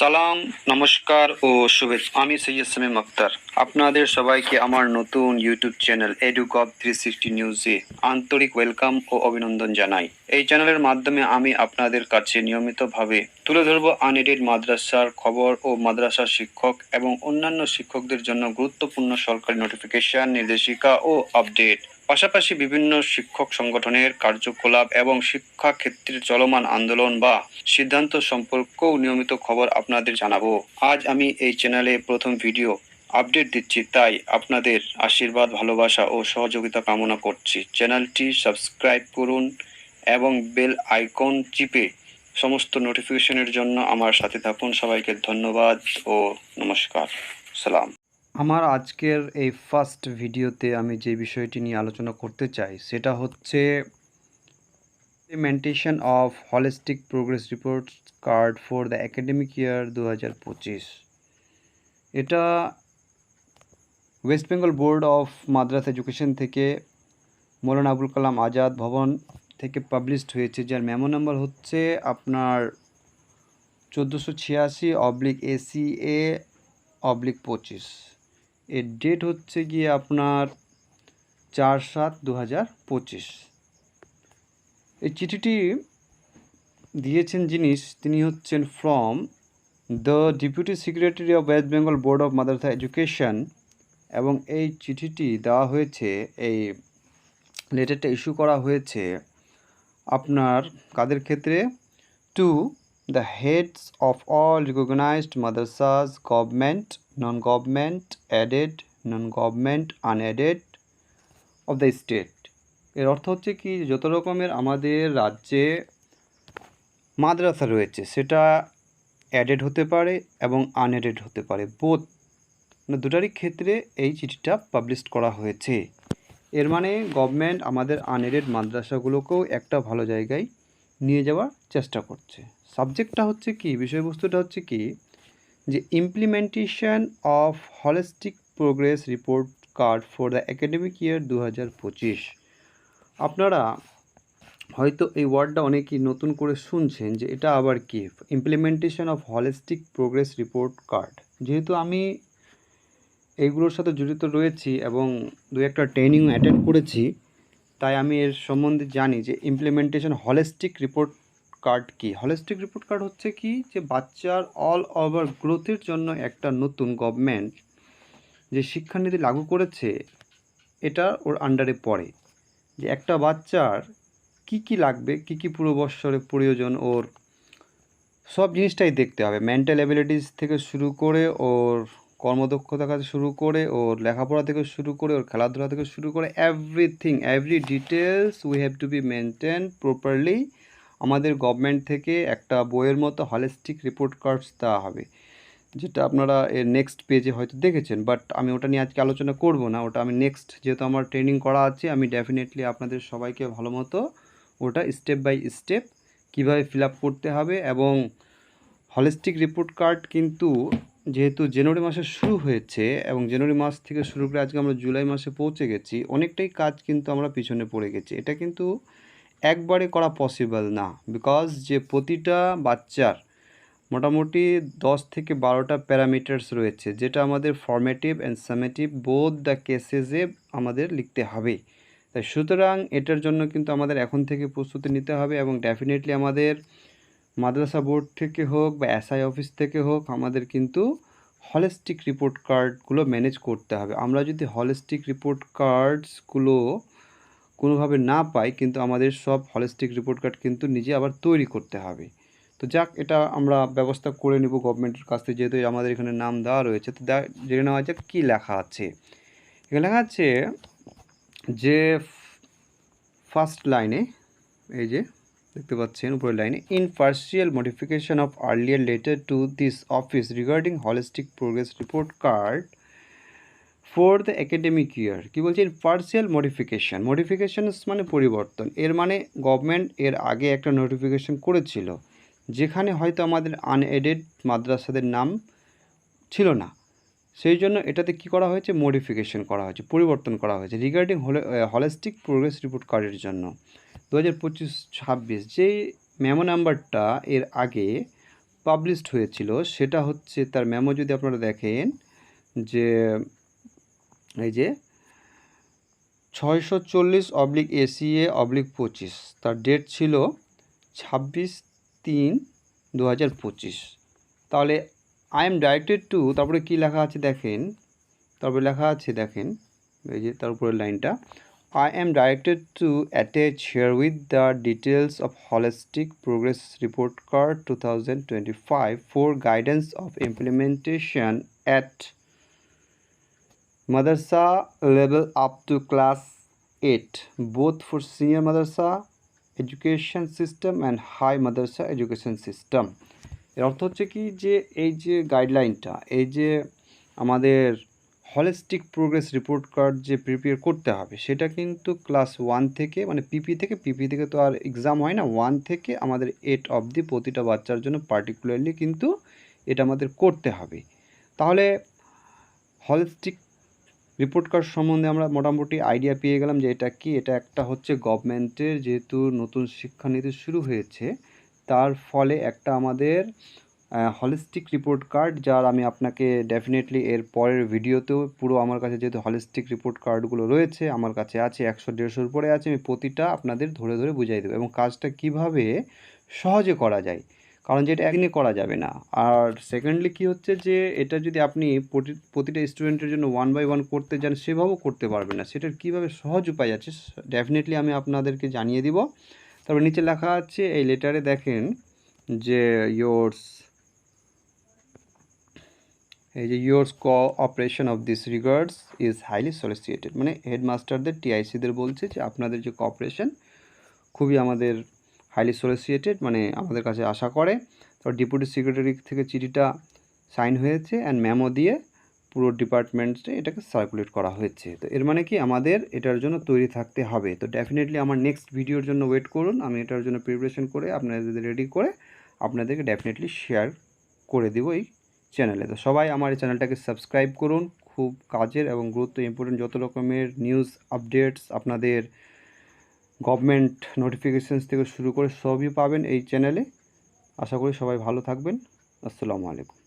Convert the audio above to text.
সালাম, নমস্কার ও শুভেচ্ছা। আমি সৈয়দ সামিম আক্তার। আপনাদের সবাইকে আমার নতুন YouTube channel Educop three sixty নিউজে আন্তরিক ওয়েলকাম ও অভিনন্দন জানাই। এই চ্যানেলের মাধ্যমে আমি আপনাদের কাছে নিয়মিতভাবে তুলে ধরব আনএডেড মাদ্রাসার খবর ও মাদ্রাসা শিক্ষক এবং অন্যান্য শিক্ষকদের জন্য গুরুত্বপূর্ণ সরকারি নোটিফিকেশন নির্দেশিকা ও আপডেট পাশাপাশি বিভিন্ন শিক্ষক সংগঠনের কার্যকলাপ এবং শিক্ষা ক্ষেত্রের চলমান আন্দোলন বা সিদ্ধান্ত সম্পর্কেও নিয়মিত খবর আপনাদের জানাব। আজ আমি এই চ্যানেলে প্রথম ভিডিও আপডেট দিচ্ছি, তাই আপনাদের আশীর্বাদ, ভালোবাসা ও সহযোগিতা কামনা করছি। চ্যানেলটি সাবস্ক্রাইব করুন এবং বেল আইকন চিপে সমস্ত নোটিফিকেশনের জন্য আমার সাথে থাকুন। সবাইকে ধন্যবাদ ও নমস্কার। সালাম। আমার আজকের এই ফার্স্ট ভিডিওতে আমি যে বিষয়টি নিয়ে আলোচনা করতে চাই, সেটা হচ্ছে implementation of holistic progress report card for the academic year দু হাজার পঁচিশ এটা West Bengal board of Madrasah education থেকে মৌলানা আবুল কালাম আজাদ ভবন থেকে পাবলিশড হয়েছে, যার মেমো নাম্বার হচ্ছে আপনার চোদ্দোশো ছিয়াশি অবলিক এসি এ অবলিক পঁচিশ। এর ডেট হচ্ছে গিয়ে আপনার চার সাত দু হাজার পঁচিশ। এই চিঠিটি দিয়েছেন জিনিস, তিনি হচ্ছেন from the deputy secretary of West Bengal board of Madrasah education এবং এই চিঠিটি দেওয়া হয়েছে, এই লেটারটা ইস্যু করা হয়েছে আপনার কাদের ক্ষেত্রে? To the heads of all recognized madrasas government, non-government aided non-government unaided of the state. এর অর্থ হচ্ছে কি, যত রকমের আমাদের রাজ্যে মাদ্রাসা রয়েছে, সেটা অ্যাডেড হতে পারে এবং আনএডেড হতে পারে বোধ মানে দুটারই ক্ষেত্রে এই চিঠিটা পাবলিশ করা হয়েছে। এর মানে গভর্নমেন্ট আমাদের আনএডেড মাদ্রাসাগুলোকেও একটা ভালো জায়গায় নিয়ে যাওয়ার চেষ্টা করছে। সাবজেক্টটা হচ্ছে কি? বিষয়বস্তুটা হচ্ছে কি? যে implementation of holistic progress report card for the academic year দু হাজার পঁচিশ। আপনারা হয়তো এই ওয়ার্ডটা অনেকেই নতুন করে শুনছেন যে এটা আবার কি? Implementation of holistic progress report card যেহেতু আমি এইগুলোর সাথে জড়িত রয়েছি এবং দু একটা ট্রেনিং অ্যাটেন্ড করেছি, তাই আমি এর সম্বন্ধে জানি যে ইমপ্লিমেন্টেশন হলিস্টিক রিপোর্ট কার্ড কি? হলিস্টিক রিপোর্ট কার্ড হচ্ছে কি? যে বাচ্চার অল ওভার গ্রোথের জন্য একটা নতুন গভর্নমেন্ট যে শিক্ষানীতি লাগু করেছে, এটা ওর আন্ডারে পড়ে। যে একটা বাচ্চার কি কি লাগবে, কি কি পুরো বৎসরে প্রয়োজন ওর, সব জিনিসটাই দেখতে হবে। মেন্টাল অ্যাবিলিটিস থেকে শুরু করে ওর কর্মদক্ষতা কাছে শুরু করে, ওর লেখাপড়া থেকে শুরু করে, ওর খেলাধুলা থেকে শুরু করে everything every details we have to be maintain properly আমাদের গভর্নমেন্ট থেকে একটা বইয়ের মতো হলিস্টিক রিপোর্ট কার্ডস দেওয়া হবে, যেটা আপনারা এর নেক্সট পেজে হয়তো দেখেছেন বাট আমি ওটা নিয়ে আজকে আলোচনা করব না, ওটা আমি নেক্সট যেহেতু আমার ট্রেনিং করা আছে, আমি ডেফিনেটলি আপনাদের সবাইকে ভালো মতো ওটা স্টেপ বাই স্টেপ কীভাবে ফিল করতে হবে এবং হলিস্টিক রিপোর্ট কার্ড কিন্তু যেহেতু জানুয়ারি মাসে শুরু হয়েছে এবং জানুয়ারি মাস থেকে শুরু করে আজকে আমরা জুলাই মাসে পৌঁছে গেছি, অনেকটাই কাজ কিন্তু আমরা পিছনে পড়ে গেছি। এটা কিন্তু একবারে করা পসিবল না। বিকজ যে প্রতিটা বাচ্চার মোটামুটি দশ থেকে বারোটা প্যারামিটার্স রয়েছে, যেটা আমাদের formative and summative both the কেসেসে আমাদের লিখতে হবে। তাই সুতরাং এটার জন্য কিন্তু আমাদের এখন থেকে প্রস্তুতি নিতে হবে এবং ডেফিনেটলি আমাদের মাদ্রাসা বোর্ড থেকে হোক বা এসআই অফিস থেকে হোক, আমাদের কিন্তু হলিস্টিক রিপোর্ট কার্ডগুলো ম্যানেজ করতে হবে। আমরা যদি হলিস্টিক রিপোর্ট কার্ডসগুলো কোনোভাবে না পাই কিন্তু আমাদের সব হলিস্টিক রিপোর্ট কার্ড কিন্তু নিজে আবার তৈরি করতে হবে। তো যাক, এটা আমরা ব্যবস্থা করে নেব গভর্নমেন্টের কাছ থেকে, যেহেতু আমাদের এখানে নাম দেওয়া রয়েছে। তো জেনে নেওয়া যাক কী লেখা আছে। এখানে লেখা আছে যে ফার্স্ট লাইনে এই যে, দেখতে পাচ্ছেন উপরের লাইনে in partial modification of earlier letter to this office regarding holistic progress report card for the academic year কী বলছেন? পার্সিয়াল মডিফিকেশান মডিফিকেশানস মানে পরিবর্তন। এর মানে গভর্নমেন্ট এর আগে একটা নোটিফিকেশান করেছিল, যেখানে হয়তো আমাদের আনএডেড মাদ্রাসাদের নাম ছিল না। সেই জন্য এটাতে কি করা হয়েছে? মডিফিকেশন করা হয়েছে, পরিবর্তন করা হয়েছে রিগার্ডিং হলিস্টিক প্রোগ্রেস রিপোর্ট কার্ডের জন্য। দু হাজার পঁচিশ ছাব্বিশ যেই মেমো নাম্বারটা এর আগে পাবলিশড হয়েছিল, সেটা হচ্ছে তার মেমো যদি আপনারা দেখেন, যে এই যে ছয়শো চল্লিশ অবলিক এসি এ অবলিক পঁচিশ, তার ডেট ছিল ছাব্বিশ তিন দু হাজার পঁচিশ। তাহলে আই এম ডাইরেক্টেড টু তারপরে কী লেখা আছে দেখেন, তারপরে লেখা আছে দেখেন, এই যে তার উপরে লাইনটা I am directed to attach share with the details of holistic progress report card two thousand twenty five for guidance of implementation at Madrasa level up to class 8, both for senior Madrasa education system and high Madrasa education system. এর অর্থ হচ্ছে কি যে এই যে গাইডলাইনটা এই যে আমাদের হলিস্টিক প্রোগ্রেস রিপোর্ট কার্ড যে প্রিপেয়ার করতে হবে সেটা কিন্তু ক্লাস ওয়ান থেকে মানে পিপি থেকে পিপি থেকে তো আর এক্সাম হয় না ওয়ান থেকে আমাদের এইট অবধি প্রতিটা বাচ্চার জন্য পার্টিকুলারলি কিন্তু এটা আমাদের করতে হবে তাহলে হলিস্টিক রিপোর্ট কার্ড সম্বন্ধে আমরা মোটামুটি আইডিয়া পেয়ে গেলাম যে এটা কি? এটা একটা হচ্ছে গভর্নমেন্টের যেহেতু নতুন শিক্ষানীতি শুরু হয়েছে, তার ফলে একটা আমাদের হলিস্টিক রিপোর্ট কার্ড যার আমি আপনাকে ডেফিনেটলি এর পরের ভিডিওতেও পুরো আমার কাছে যেহেতু হলিস্টিক রিপোর্ট কার্ডগুলো রয়েছে, আমার কাছে আছে, একশো দেড়শোর পরে আছে, আমি প্রতিটা আপনাদের ধরে ধরে বুঝাই দেবো। এবং কাজটা কীভাবে সহজে করা যায়? কারণ যেটা একদিনে করা যাবে না। আর সেকেন্ডলি কি হচ্ছে যে, এটা যদি আপনি প্রতি- প্রতিটা স্টুডেন্টের জন্য ওয়ান বাই ওয়ান করতে যান, সেভাবেও করতে পারবেন না। সেটার কীভাবে সহজ উপায় আছে ডেফিনেটলি আমি আপনাদেরকে জানিয়ে দিব। তারপর নিচে লেখা আছে, এই লেটারে দেখেন যে ইয়োর্স এই যে yours operation of this regards is highly solicited মানে হেডমাস্টারদের টিআইসিদের বলছে যে, আপনাদের যে কোঅপারেশন খুবই আমাদের হাইলি সলিসিয়েটেড মানে আমাদের কাছে আশা করে। তো ডেপুটি সেক্রেটারি থেকে চিঠিটা সাইন হয়েছে অ্যান্ড মেমো দিয়ে পুরো ডিপার্টমেন্টে এটাকে সার্কুলেট করা হয়েছে। তো এর মানে কি? আমাদের এটার জন্য তৈরি থাকতে হবে। তো ডেফিনেটলি আমার নেক্সট ভিডিওর জন্য ওয়েট করুন। আমি এটার জন্য প্রিপারেশন করে আপনাদের রেডি করে আপনাদেরকে ডেফিনেটলি শেয়ার করে দেবো এই চ্যানেলে তো সবাই আমার এই চ্যানেলটাকে সাবস্ক্রাইব করুন। খুব কাজের এবং গুরুত্ব ইম্পর্টেন্ট যত রকমের নিউজ আপডেটস আপনাদের গভর্নমেন্ট নোটিফিকেশানস থেকে শুরু করে সবই পাবেন এই চ্যানেলে। আশা করি সবাই ভালো থাকবেন। আসসালামু আলাইকুম।